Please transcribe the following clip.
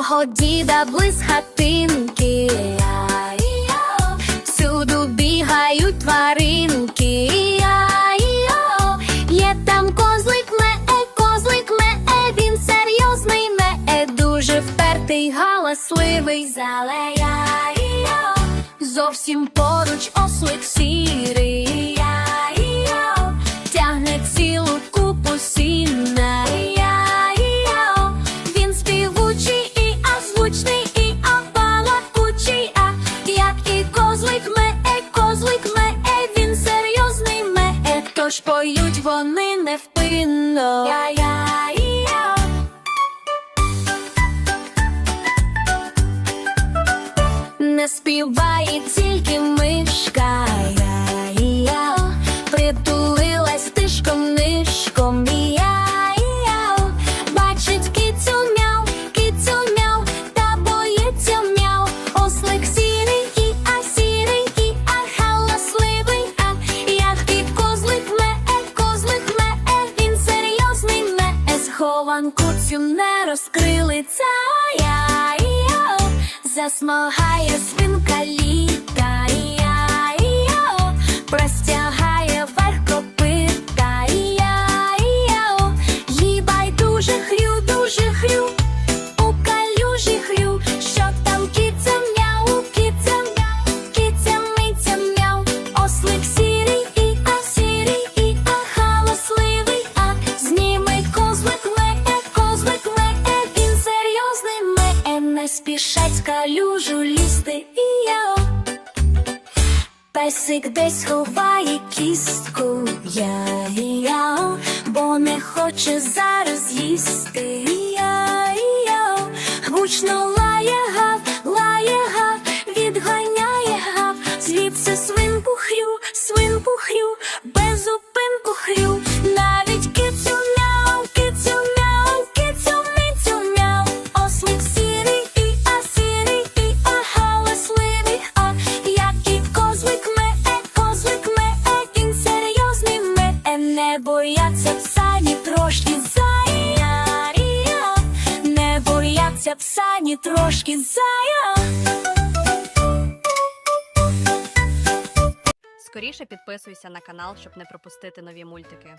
мого діда близ хатинки. Всюду бігають тваринки. Є там козлик мее, козлик мее, він серйозний мее, дуже впертий, галасливий залея. Зовсім поруч ослик сірий. Козлик мее, він серйозний мее, тож поють вони невпинно. Я-я-я. Не співає тільки мишка, цю не розкрили ця я засмагає свинка калюжу лізти і я. Песик десь ховає кістку, я, я, бо не хоче зараз їсти. Я, я, гучно бояться пса ні трошки зая, не бояться псані трошки зая. Скоріше підписуйся на канал, щоб не пропустити нові мультики.